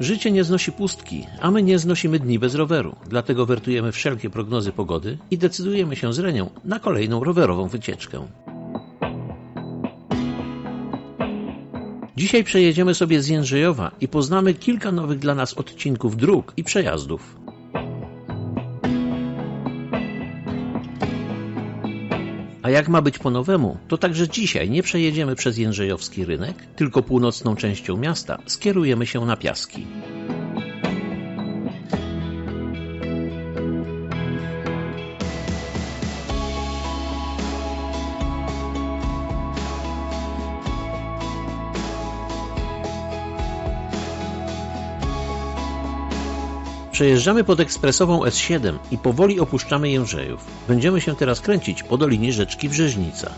Życie nie znosi pustki, a my nie znosimy dni bez roweru. Dlatego wertujemy wszelkie prognozy pogody i decydujemy się z Renią na kolejną rowerową wycieczkę. Dzisiaj przejedziemy sobie z Jędrzejowa i poznamy kilka nowych dla nas odcinków dróg i przejazdów. A jak ma być po nowemu, to także dzisiaj nie przejedziemy przez Jędrzejowski rynek, tylko północną częścią miasta skierujemy się na Piaski. Przejeżdżamy pod ekspresową S7 i powoli opuszczamy Jędrzejów. Będziemy się teraz kręcić po dolinie rzeczki Brzeźnica.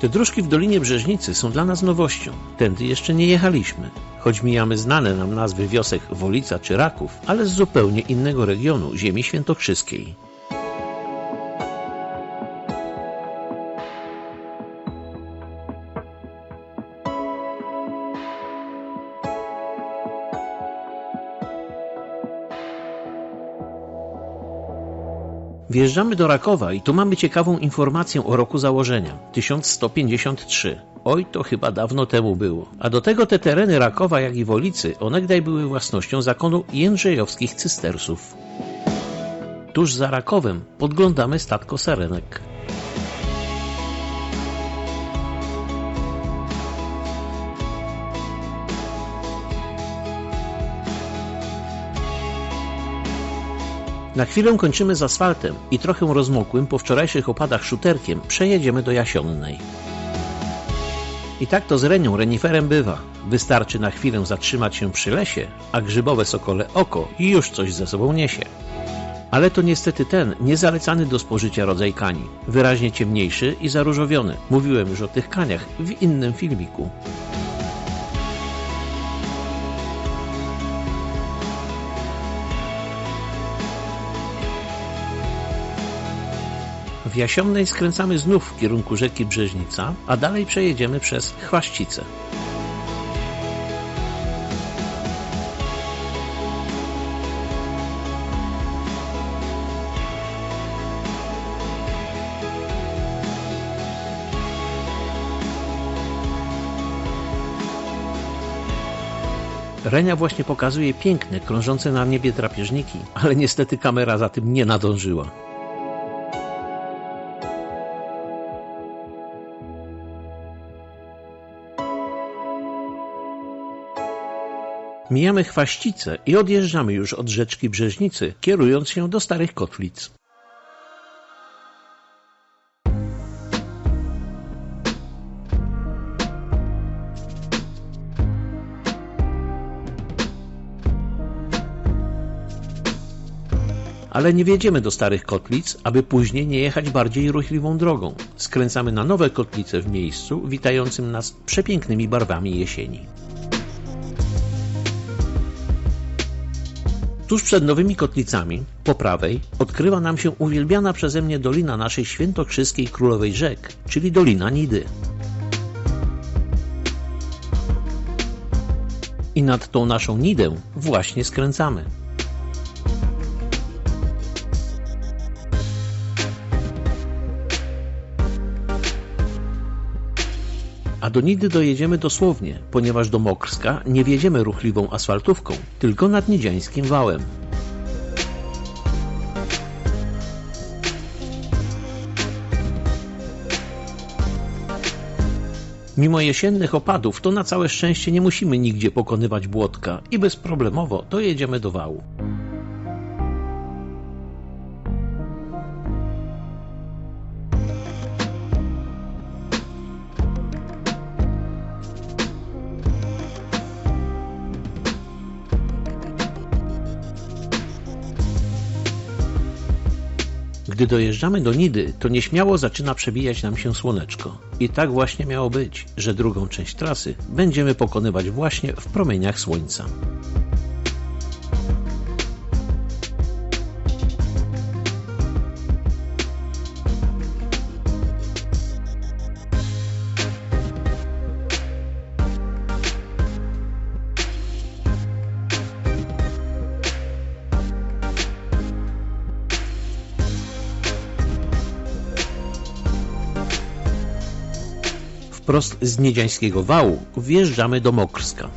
Te dróżki w Dolinie Brzeźnicy są dla nas nowością. Tędy jeszcze nie jechaliśmy. Choć mijamy znane nam nazwy wiosek Wolica czy Raków, ale z zupełnie innego regionu ziemi świętokrzyskiej. Wjeżdżamy do Rakowa i tu mamy ciekawą informację o roku założenia 1153. Oj, to chyba dawno temu było. A do tego te tereny Rakowa, jak i Wolicy, onegdaj były własnością zakonu jędrzejowskich cystersów. Tuż za Rakowem podglądamy statko Sarenek. Na chwilę kończymy z asfaltem i trochę rozmokłym po wczorajszych opadach szuterkiem przejedziemy do Jasionnej. I tak to z Renią reniferem bywa. Wystarczy na chwilę zatrzymać się przy lesie, a grzybowe sokole oko już coś ze sobą niesie. Ale to niestety ten niezalecany do spożycia rodzaj kani, wyraźnie ciemniejszy i zaróżowiony. Mówiłem już o tych kaniach w innym filmiku. W Jasionnej skręcamy znów w kierunku rzeki Brzeźnica, a dalej przejedziemy przez Chwaścice. Renia właśnie pokazuje piękne, krążące na niebie drapieżniki, ale niestety kamera za tym nie nadążyła. Mijamy Chwaścice i odjeżdżamy już od rzeczki Brzeźnicy, kierując się do Starych Kotwic. Ale nie wjedziemy do Starych Kotlic, aby później nie jechać bardziej ruchliwą drogą. Skręcamy na nowe kotlice w miejscu, witającym nas przepięknymi barwami jesieni. Tuż przed nowymi kotlicami, po prawej, odkrywa nam się uwielbiana przeze mnie dolina naszej świętokrzyskiej królowej rzek, czyli Dolina Nidy. I nad tą naszą Nidę właśnie skręcamy. Do Nidy dojedziemy dosłownie, ponieważ do Mokrska nie wjedziemy ruchliwą asfaltówką, tylko nad Nidziańskim wałem. Mimo jesiennych opadów, to na całe szczęście nie musimy nigdzie pokonywać błotka i bezproblemowo dojedziemy do wału. Gdy dojeżdżamy do Nidy, to nieśmiało zaczyna przebijać nam się słoneczko. I tak właśnie miało być, że drugą część trasy będziemy pokonywać właśnie w promieniach słońca. Wprost z Niedziańskiego Wału wjeżdżamy do Mokrska.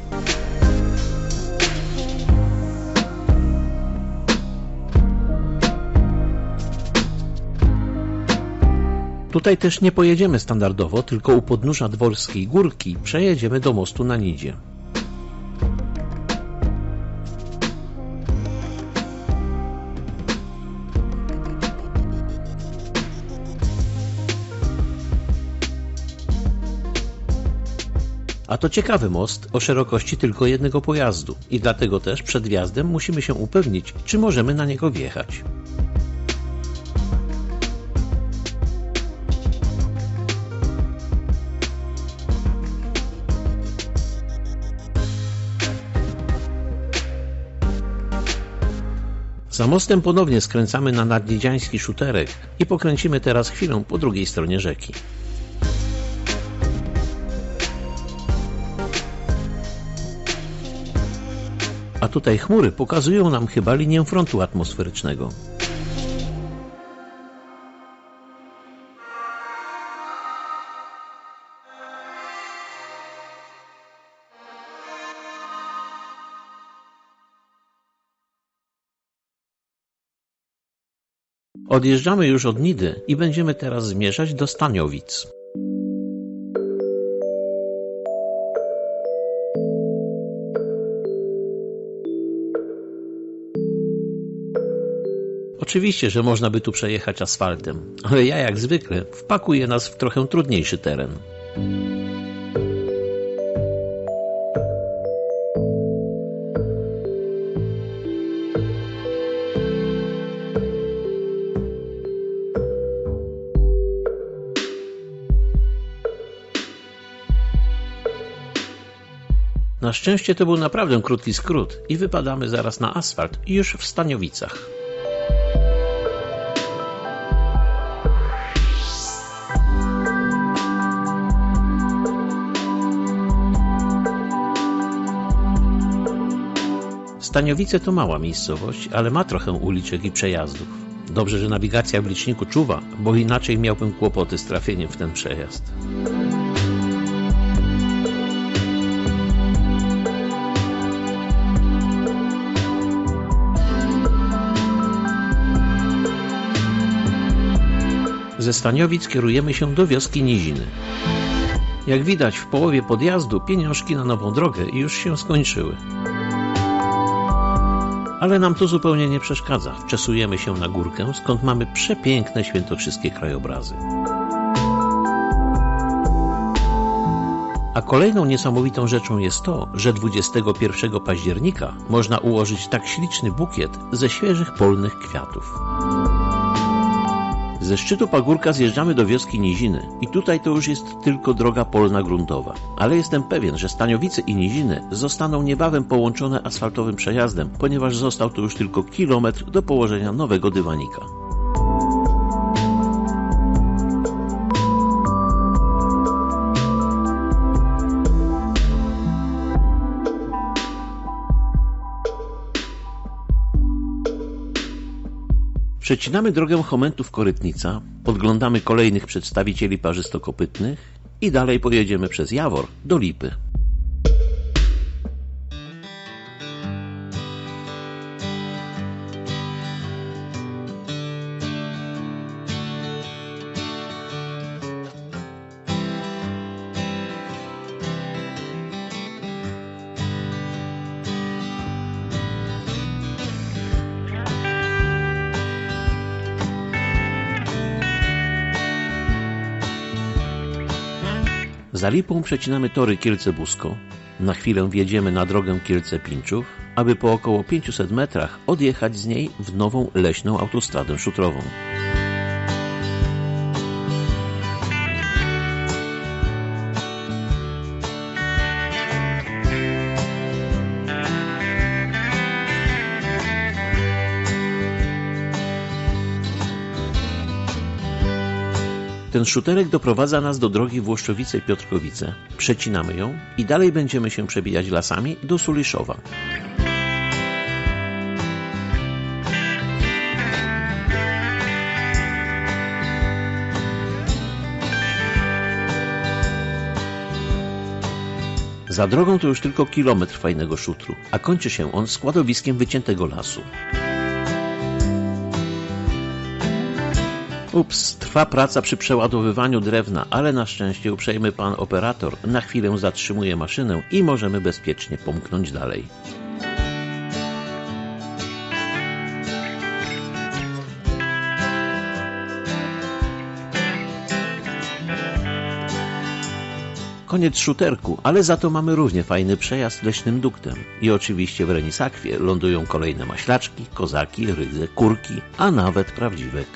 Tutaj też nie pojedziemy standardowo, tylko u podnóża Dworskiej Górki przejedziemy do mostu na Nidzie. A to ciekawy most o szerokości tylko jednego pojazdu i dlatego też przed wjazdem musimy się upewnić, czy możemy na niego wjechać. Za mostem ponownie skręcamy na nadniedziański szuterek i pokręcimy teraz chwilę po drugiej stronie rzeki. Tutaj chmury pokazują nam chyba linię frontu atmosferycznego. Odjeżdżamy już od Nidy i będziemy teraz zmierzać do Staniowic. Oczywiście, że można by tu przejechać asfaltem, ale ja jak zwykle wpakuję nas w trochę trudniejszy teren. Na szczęście to był naprawdę krótki skrót i wypadamy zaraz na asfalt już w Staniowicach. Staniowice to mała miejscowość, ale ma trochę uliczek i przejazdów. Dobrze, że nawigacja w liczniku czuwa, bo inaczej miałbym kłopoty z trafieniem w ten przejazd. Ze Staniowic kierujemy się do wioski Niziny. Jak widać, w połowie podjazdu pieniążki na nową drogę już się skończyły. Ale nam to zupełnie nie przeszkadza. Wczesujemy się na górkę, skąd mamy przepiękne świętokrzyskie krajobrazy. A kolejną niesamowitą rzeczą jest to, że 21 października można ułożyć tak śliczny bukiet ze świeżych polnych kwiatów. Ze szczytu pagórka zjeżdżamy do wioski Niziny i tutaj to już jest tylko droga polna gruntowa. Ale jestem pewien, że Staniowice i Niziny zostaną niebawem połączone asfaltowym przejazdem, ponieważ został to już tylko kilometr do położenia nowego dywanika. Przecinamy drogę Chomentów-Korytnica, podglądamy kolejnych przedstawicieli parzystokopytnych i dalej pojedziemy przez Jawor do Lipy. Za Lipą przecinamy tory Kielce-Busko. Na chwilę wjedziemy na drogę Kielce-Pińczów, aby po około 500 metrach odjechać z niej w nową leśną autostradę szutrową. Ten szuterek doprowadza nas do drogi Włoszczowice-Piotrkowice. Przecinamy ją i dalej będziemy się przebijać lasami do Suliszowa. Za drogą to już tylko kilometr fajnego szutru, a kończy się on składowiskiem wyciętego lasu. Ups, trwa praca przy przeładowywaniu drewna, ale na szczęście uprzejmy pan operator na chwilę zatrzymuje maszynę i możemy bezpiecznie pomknąć dalej. Koniec szuterku, ale za to mamy równie fajny przejazd leśnym duktem. I oczywiście w Renisakwie lądują kolejne maślaczki, kozaki, rydze, kurki, a nawet prawdziwek.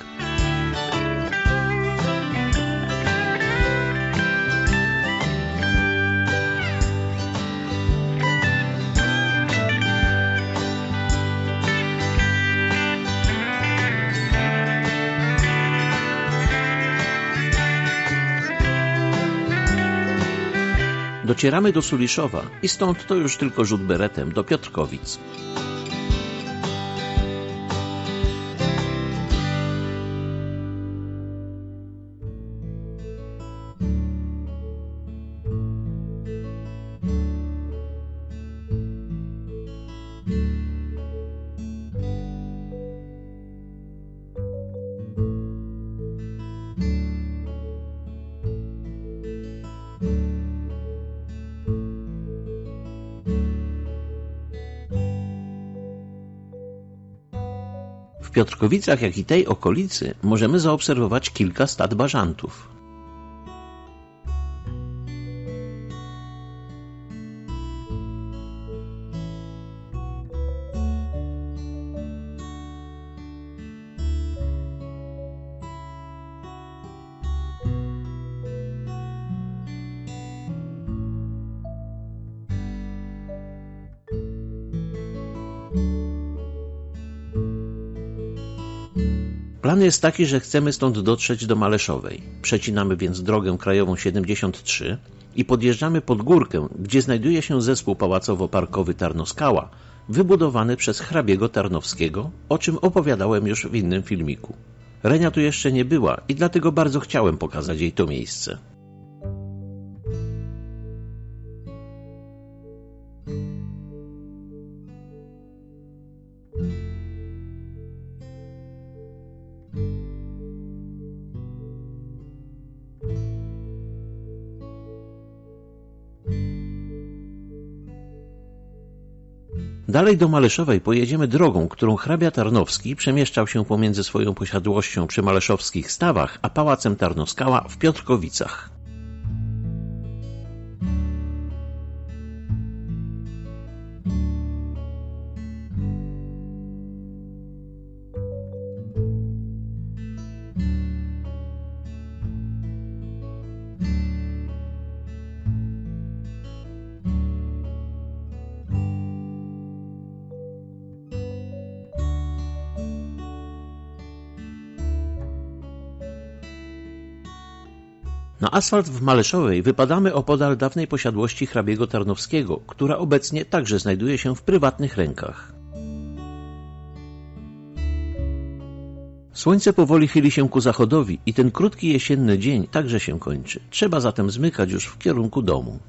Docieramy do Suliszowa i stąd to już tylko rzut beretem do Piotrkowic. Piotrkowicach, jak i tej okolicy, możemy zaobserwować kilka stad bażantów. Plan jest taki, że chcemy stąd dotrzeć do Maleszowej. Przecinamy więc drogę krajową 73 i podjeżdżamy pod górkę, gdzie znajduje się zespół pałacowo-parkowy Tarnoskała, wybudowany przez hrabiego Tarnowskiego, o czym opowiadałem już w innym filmiku. Renia tu jeszcze nie była i dlatego bardzo chciałem pokazać jej to miejsce. Dalej do Maleszowej pojedziemy drogą, którą hrabia Tarnowski przemieszczał się pomiędzy swoją posiadłością przy maleszowskich stawach, a pałacem Tarnoskała w Piotrkowicach. Na asfalt w Maleszowej wypadamy opodal dawnej posiadłości hrabiego Tarnowskiego, która obecnie także znajduje się w prywatnych rękach. Słońce powoli chyli się ku zachodowi i ten krótki jesienny dzień także się kończy. Trzeba zatem zmykać już w kierunku domu.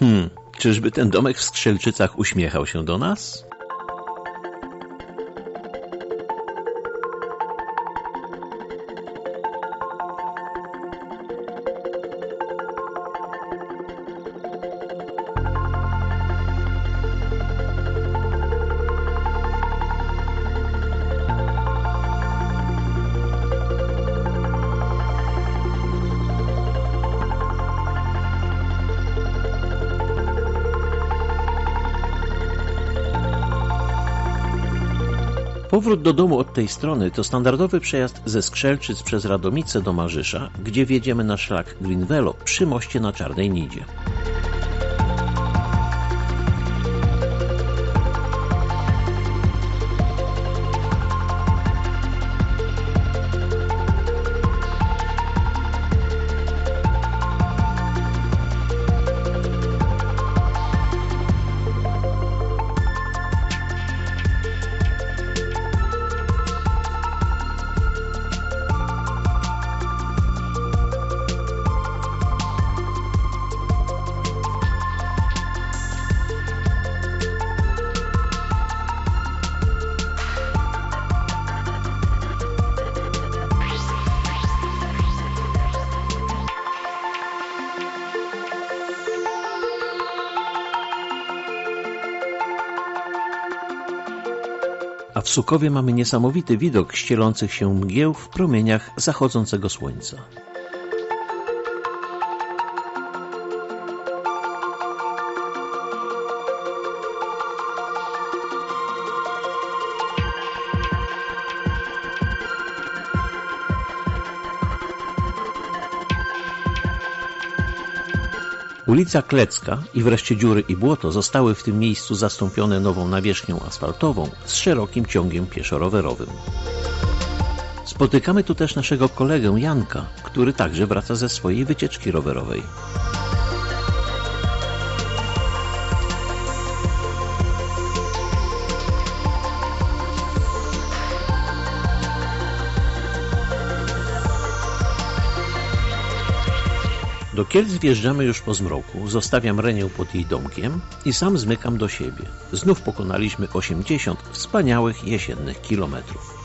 Hmm, czyżby ten domek w Strzelczycach uśmiechał się do nas? Powrót do domu od tej strony to standardowy przejazd ze Skrzelczyc przez Radomice do Marzysza, gdzie wjedziemy na szlak Greenvelo przy moście na Czarnej Nidzie. Sukowie mamy niesamowity widok ścielących się mgieł w promieniach zachodzącego słońca. Ulica Klecka i wreszcie dziury i błoto zostały w tym miejscu zastąpione nową nawierzchnią asfaltową z szerokim ciągiem pieszo-rowerowym. Spotykamy tu też naszego kolegę Janka, który także wraca ze swojej wycieczki rowerowej. Do Kielc wjeżdżamy już po zmroku, zostawiam Renię pod jej domkiem i sam zmykam do siebie. Znów pokonaliśmy 80 wspaniałych jesiennych kilometrów.